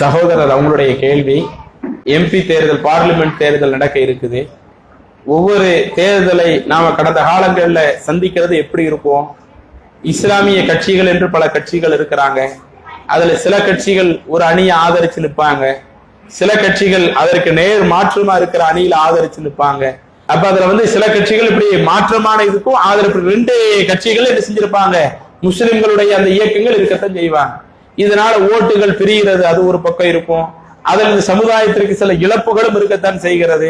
சகோதரர் அவங்களுடைய கேள்வி எம்பி தேர்தல் பார்லிமெண்ட் தேர்தல் நடக்க இருக்குது. ஒவ்வொரு தேர்தலை நாம கடந்த காலங்களில் சந்திக்கிறது எப்படி இருக்கும்? இஸ்லாமிய கட்சிகள் என்று பல கட்சிகள் இருக்கிறாங்க. அதுல சில கட்சிகள் ஒரு அணியை ஆதரிச்சு நிற்பாங்க. சில கட்சிகள் அதற்கு நேர் மாற்றமா இருக்கிற அணியில ஆதரிச்சு நிற்பாங்க. அப்ப அதுல வந்து சில கட்சிகள் இப்படி மாற்றமான இதுக்கும் ஆதரவு ரெண்டு கட்சிகள் என்ன செஞ்சிருப்பாங்க? முஸ்லிம்களுடைய அந்த இயக்கங்கள் இருக்கத்தான் செய்வாங்க. இதனால ஓட்டுகள் பிரிகிறது அது ஒரு பக்கம் இருக்கும். அதில் இந்த சமுதாயத்திற்கு சில இழப்புகளும் இருக்கத்தான் செய்கிறது.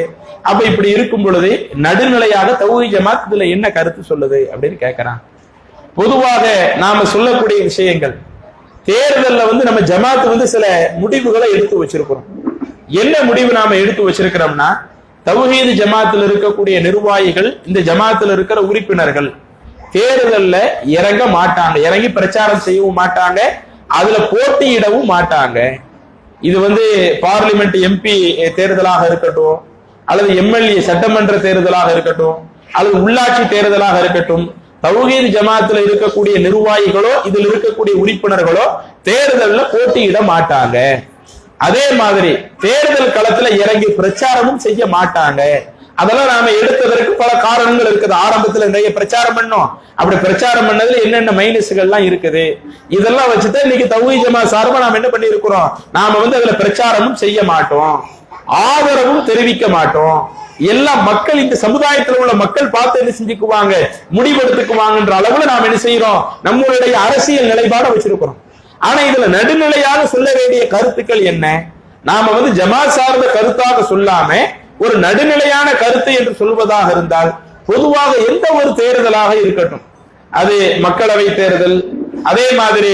அப்ப இப்படி இருக்கும் பொழுது நடுநிலையாக தகுதி ஜமாத் இதுல என்ன கருத்து சொல்லுது அப்படின்னு கேட்கிறான் பொதுவாக நாம சொல்லக்கூடிய விஷயங்கள் தேர்தல்ல வந்து நம்ம ஜமாத்து வந்து சில முடிவுகளை எடுத்து வச்சிருக்கிறோம். என்ன முடிவு நாம எடுத்து வச்சிருக்கிறோம்னா தௌஹீது ஜமாத்தில் இருக்கக்கூடிய நிர்வாகிகள் இந்த ஜமாத்தில் இருக்கிற உறுப்பினர்கள் தேர்தல்ல இறங்க மாட்டாங்க இறங்கி பிரச்சாரம் செய்யவும் மாட்டாங்க அதுல போட்டியிடவும் மாட்டாங்க. இது வந்து பார்லிமெண்ட் எம்பி தேர்தலாக இருக்கட்டும் அல்லது எம்எல்ஏ சட்டமன்ற தேர்தலாக இருக்கட்டும் அல்லது உள்ளாட்சி தேர்தலாக இருக்கட்டும் தௌஹீத் ஜமாத்துல இருக்கக்கூடிய நிர்வாகிகளோ இதில் இருக்கக்கூடிய உறுப்பினர்களோ தேர்தலில் போட்டியிட மாட்டாங்க. அதே மாதிரி தேர்தல் களத்துல இறங்கி பிரச்சாரமும் செய்ய மாட்டாங்க. அதெல்லாம் நாம எடுத்ததற்கு பல காரணங்கள் இருக்குது. ஆரம்பத்துல நிறைய பிரச்சாரம் பண்ணோம். அப்படி பிரச்சாரம் பண்ணதுல என்னென்ன மைனஸ்கள் இருக்குது? இதெல்லாம் வச்சுதான் இன்னைக்கு தௌஹி ஜமா சார்பா நாம என்ன பண்ணிருக்கிறோம் நாம வந்து அதுல பிரச்சாரமும் செய்ய மாட்டோம். ஆதரவும் தெரிவிக்க மாட்டோம். எல்லா மக்கள் இந்த சமுதாயத்தில் உள்ள மக்கள் பார்த்து என்ன செஞ்சுக்குவாங்க? முடிவெடுத்துக்குவாங்கன்ற அளவுல நாம் என்ன செய்யறோம்? நம்மளுடைய அரசியல் நிலைப்பாட வச்சிருக்கிறோம். ஆனா இதுல நடுநிலையாக சொல்ல வேண்டிய கருத்துக்கள் என்ன? நாம வந்து ஜமா சார்ந்த கருத்தாக சொல்லாம ஒரு நடுநிலையான கருத்து என்று சொல்வதாக இருந்தால் பொதுவாக எந்த ஒரு தேர்தலாக இருக்கட்டும். அது மக்களவை தேர்தல் அதே மாதிரி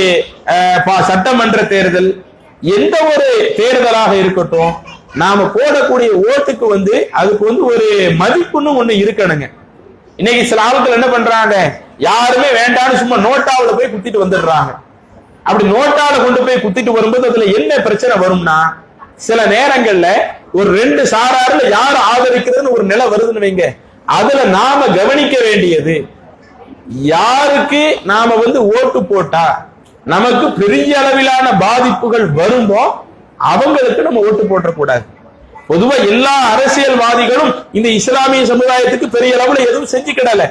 பா- சட்டமன்ற தேர்தல் எந்த ஒரு தேர்தலாக இருக்கட்டும் நாம போடக்கூடிய ஓட்டுக்கு வந்து அதுக்கு வந்து ஒரு மதிப்புன்னு ஒண்ணு இருக்கணுங்க. இன்னைக்கு சில ஆட்கள் என்ன பண்றாங்க? யாருமே வேண்டாம்னு சும்மா நோட்டாவில் போய் குத்திட்டு வந்துடுறாங்க. அப்படி நோட்டால கொண்டு போய் குத்திட்டு வரும்போது அதுல என்ன பிரச்சனை வரும்னா சில நேரங்கள்ல ஒரு ரெண்டு சாராருல யார் ஆதரிக்கிறதுன்னு ஒரு நிலை வருதுன்னு வைங்க. அதுல நாம கவனிக்க வேண்டியது யாருக்கு நாம வந்து ஓட்டு போட்டா நமக்கு பெரிய அளவிலான பாதிப்புகள் வருமோ அவங்களுக்கு நம்ம ஓட்டு போட்டக்கூடாது பொதுவா எல்லா அரசியல்வாதிகளும் இந்த இஸ்லாமிய சமுதாயத்துக்கு பெரிய அளவுல எதுவும் செஞ்சுக்கிடல.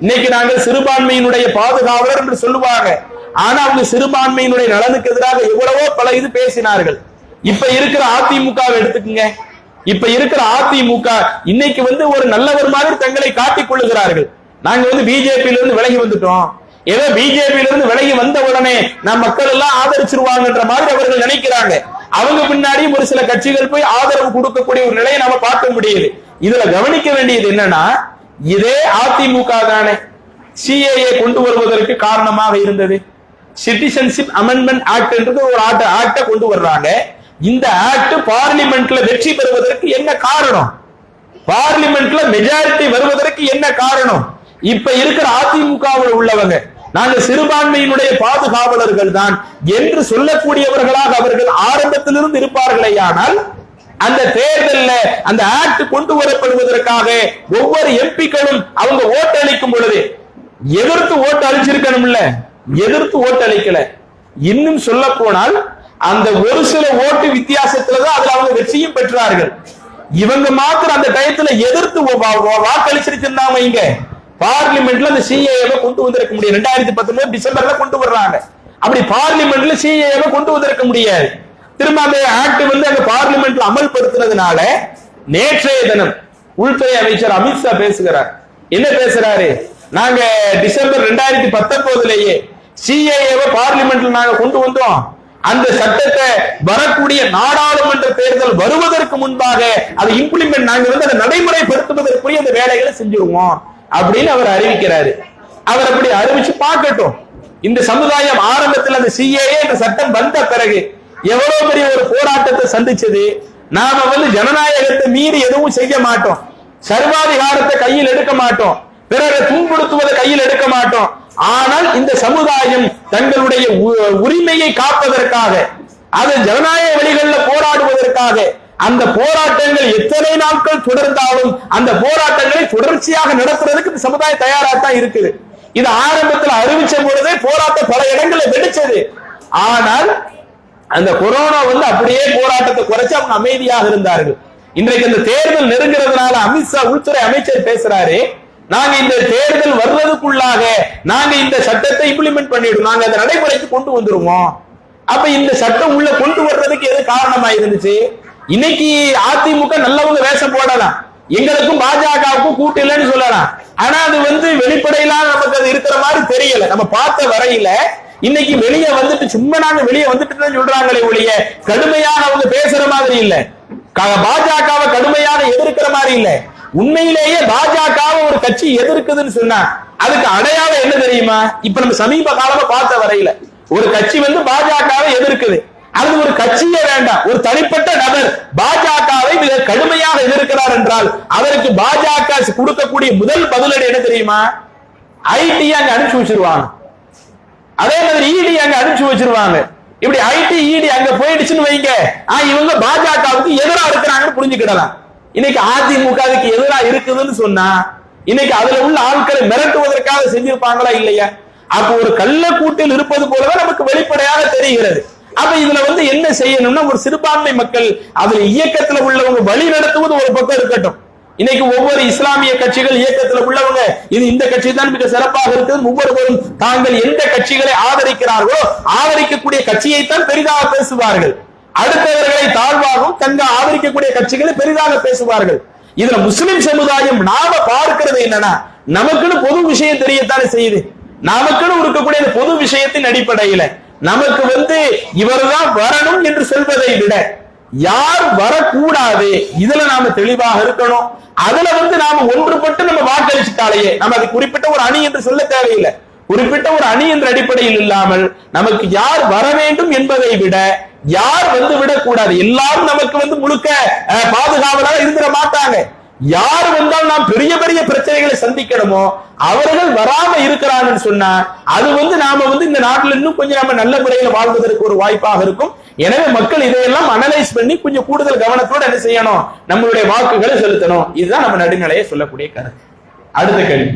இன்னைக்கு நாங்கள் சிறுபான்மையினுடைய பாதுகாவலர் என்று சொல்லுவாங்க. ஆனா அவங்க சிறுபான்மையினுடைய நலனுக்கு எதிராக எவ்வளவோ பல இது பேசினார்கள். இப்ப இருக்கிற அதிமுக வை எடுத்துக்கங்க. இப்ப இருக்கிற அதிமுக இன்னைக்கு வந்து ஒரு நல்லவர் மாதிரி தங்களை காட்டிக் கொள்ளுகிறார்கள். நாங்க வந்து பிஜேபியில இருந்து விலகி வந்துட்டோம். ஏதோ பிஜேபியில இருந்து விலகி வந்த உடனே நம் மக்கள் எல்லாம் ஆதரிச்சிருவாங்கன்ற மாதிரி அவர்கள் நினைக்கிறாங்க. அவங்க பின்னாடியும் ஒரு சில கட்சிகள் போய் ஆதரவு கொடுக்கக்கூடிய ஒரு நிலையை நாம பார்க்க முடியுது. இதுல கவனிக்க வேண்டியது என்னன்னா இதே அதிமுக தானே சிஏஏ கொண்டு வருவதற்கு காரணமாக இருந்தது. சிட்டிசன்ஷிப் அமெண்ட்மெண்ட் ஆக்ட் என்றது ஒரு ஆக்ட் ஆக்ட கொண்டு வர்றாங்க. இந்த ஆக்ட் பார்லிமெண்ட்ல வெற்றி பெறுவதற்கு என்ன காரணம்? பார்லிமெண்ட்ல மெஜாரிட்டி வருவதற்கு என்ன காரணம்? இப்ப இருக்கிற அதிமுகவில் உள்ளவங்க நாங்க சிறுபான்மையினுடைய பாதுகாவலர்கள் தான் என்று சொல்லக்கூடியவர்களாக அவர்கள் ஆரம்பத்திலிருந்து இருப்பார்களே ஆனால் அந்த தேர்தல்ல அந்த ஆக்ட் கொண்டு வரப்படுவதற்காக ஒவ்வொரு எம்பிக்களும் அவங்க ஓட்டு அளிக்கும் பொழுது எதிர்த்து ஓட்டு அளிச்சிருக்கணும்ல? எதிர்த்து ஓட்டு அளிக்கல. இன்னும் சொல்ல போனால் அந்த ஒரு சில ஓட்டு வித்தியாசத்துலதான் அதுல அவங்க வெற்றியும் பெற்றார்கள். இவங்க மாத்திரம் அந்த டயத்துல எதிர்த்து வா- வாக்களிச்சிருந்தாங்க இங்க பார்லிமெண்ட்ல அந்த சிஏஏவை கொண்டு வந்திருக்க முடியும் ரெண்டாயிரத்தி பத்தொன்பது டிசம்பர்ல கொண்டு வர்றாங்க. அப்படி பார்லிமெண்ட்ல சிஏஏவை கொண்டு வந்திருக்க முடியாது. திரும்ப அந்த ஆக்ட் வந்து அந்த பார்லிமெண்ட்ல அமல்படுத்தினதுனால நேற்றைய தினம் உள்துறை அமைச்சர் அமித்ஷா பேசுகிறார். என்ன பேசுறாரு? நாங்க டிசம்பர் ரெண்டாயிரத்தி பத்தொன்பதுலயே சிஏஏவை பார்லிமெண்ட்ல நாங்க கொண்டு வந்தோம். அந்த சட்டத்தை வரக்கூடிய நாடாளுமன்ற தேர்தல் வருவதற்கு முன்பாக அதை இம்ப்ளிமெண்ட் நாங்க வந்து அதை நடைமுறைப்படுத்துவதற்குரிய அந்த வேலைகளை செஞ்சிருவோம் அப்படின்னு அவர் அறிவிக்கிறாரு. அவர் அப்படி அறிவிச்சு பார்க்கட்டும். இந்த சமுதாயம் ஆரம்பத்தில் அந்த சிஏஏ அந்த சட்டம் வந்த பிறகு எவ்வளவு பெரிய ஒரு போராட்டத்தை சந்திச்சது? நாம வந்து ஜனநாயகத்தை மீறி எதுவும் செய்ய மாட்டோம். சர்வாதிகாரத்தை கையில் எடுக்க மாட்டோம். பிறரை துன்புறுத்துவதை கையில் எடுக்க மாட்டோம். ஆனால் இந்த சமுதாயம் தங்களுடைய உ- உரிமையை காப்பதற்காக அது ஜனநாயக வழிகளில் போராடுவதற்காக அந்த போராட்டங்கள் எத்தனை நாட்கள் தொடர்ந்தாலும் அந்த போராட்டங்களை தொடர்ச்சியாக நடத்துறதுக்கு இந்த சமுதாயம் தயாரா தான் இருக்குது. இது ஆரம்பத்தில் அறிவிச்ச பொழுதே போராட்டம் பல இடங்களில் வெடிச்சது. ஆனால் அந்த கொரோனா வந்து அப்படியே போராட்டத்தை குறைச்சு அவங்க அமைதியாக இருந்தார்கள். இன்றைக்கு இந்த தேர்தல் நெருங்குறதுனால அமித்ஷா உள்துறை அமைச்சர் பேசுறாரு. நாங்க இந்த தேர்தல் வர்றதுக்குள்ளாக நாங்க இந்த சட்டத்தை இம்ப்ளிமெண்ட் பண்ணிடுவோம் நாங்க அந்த நடைமுறைக்கு கொண்டு வந்துருவோம். அப்ப இந்த சட்டம் உள்ள கொண்டு வர்றதுக்கு எது காரணமா இருந்துச்சு? இன்னைக்கு அதிமுக நல்லவங்க வேஷம் போடலாம். எங்களுக்கும் பாஜகவுக்கும் கூட்டு இல்லைன்னு சொல்லலாம். ஆனா அது வந்து வெளிப்படையிலாம் நமக்கு அது இருக்கிற மாதிரி தெரியல. நம்ம பார்த்த வரையில இன்னைக்கு வெளியே வந்துட்டு சும்மா நாங்க வெளியே வந்துட்டு சொல்றாங்களே ஒழிய கடுமையாக அவங்க பேசுற மாதிரி இல்ல. பாஜகவை கடுமையாக எதிர்க்கிற மாதிரி இல்லை. உண்மையிலேயே பாஜகவை ஒரு கட்சி எதிர்க்குதுன்னு சொன்னா அதுக்கு அடையாளம் என்ன தெரியுமா? இப்ப நம்ம சமீப காலமா பார்த்த வரையில ஒரு கட்சி வந்து பாஜகவை எதிர்க்குது. அது ஒரு கட்சியே வேண்டாம் ஒரு தனிப்பட்ட நபர் பாஜகவை மிக கடுமையாக எதிர்க்கிறார் என்றால் அதற்கு பாஜக கொடுக்கக்கூடிய முதல் பதிலடி என்ன தெரியுமா? ஐடி அங்க அனுப்பிச்சு வச்சிருவாங்க. அதே மாதிரி இடி அங்க அனுப்பிச்சு வச்சிருவாங்க. இப்படி ஐடி இடி அங்க போயிடுச்சுன்னு வைங்க. இவங்க பாஜகவுக்கு எதிராக இருக்கிறாங்கன்னு புரிஞ்சுக்கிடலாம். இன்னைக்கு அதிமுகவுக்கு எதிரா இருக்குதுன்னு சொன்னா இன்னைக்கு அதுல உள்ள ஆட்களை மிரட்டுவதற்காக செஞ்சிருப்பாங்களா இல்லையா? அப்ப ஒரு கள்ள கூட்டில் இருப்பது போலதான் நமக்கு வெளிப்படையாக தெரிகிறது. அப்ப இதுல வந்து என்ன செய்யணும்னா ஒரு சிறுபான்மை மக்கள் அதுல இயக்கத்துல உள்ளவங்க வழி நடத்துவது ஒரு பக்கம் இருக்கட்டும். இன்னைக்கு ஒவ்வொரு இஸ்லாமிய கட்சிகள் இயக்கத்துல உள்ளவங்க இது இந்த கட்சி தான் மிக சிறப்பாக இருக்குது ஒவ்வொருவரும் தாங்கள் எந்த கட்சிகளை ஆதரிக்கிறார்களோ ஆதரிக்கக்கூடிய கட்சியைத்தான் பெரிதாக பேசுவார்கள். அடுத்தவர்களை தாழ்வாகவும் தங்க ஆதரிக்கக்கூடிய கட்சிகளை பெரிதாக பேசுவார்கள். இதுல முஸ்லிம் சமுதாயம் நாம பார்க்கிறது என்னன்னா நமக்குன்னு பொது விஷயம் தெரியத்தானே செய்யுது. நமக்குன்னு இருக்கக்கூடிய பொது விஷயத்தின் அடிப்படையில நமக்கு வந்து இவர்தான் வரணும் என்று சொல்வதை விட யார் வரக்கூடாது இதுல நாம தெளிவாக இருக்கணும். அதுல வந்து நாம ஒன்றுபட்டு நம்ம வாக்களிச்சுட்டாலேயே நம்ம அது குறிப்பிட்ட ஒரு அணி என்று சொல்ல தேவையில்லை. குறிப்பிட்ட ஒரு அணி என்ற அடிப்படையில் இல்லாமல் நமக்கு யார் வர வேண்டும் என்பதை விட யார் வந்து விடக்கூடாது? எல்லாரும் நமக்கு வந்து முழுக்க பாதுகாவலாக இருந்துட மாட்டாங்க. யார் வந்தால் நாம் பெரிய பெரிய பிரச்சனைகளை சந்திக்கணுமோ அவர்கள் வராம இருக்கிறாங்கன்னு சொன்னா அது வந்து நாம வந்து இந்த நாட்டில் இன்னும் கொஞ்சம் நம்ம நல்ல முறையில வாழ்வதற்கு ஒரு வாய்ப்பாக இருக்கும். எனவே மக்கள் இதையெல்லாம் அனலைஸ் பண்ணி கொஞ்சம் கூடுதல் கவனத்தோட என்ன செய்யணும்? நம்மளுடைய வாக்குகளை செலுத்தணும். இதுதான் நம்ம நடுநிலையை சொல்லக்கூடிய கருத்து. அடுத்த கேள்வி.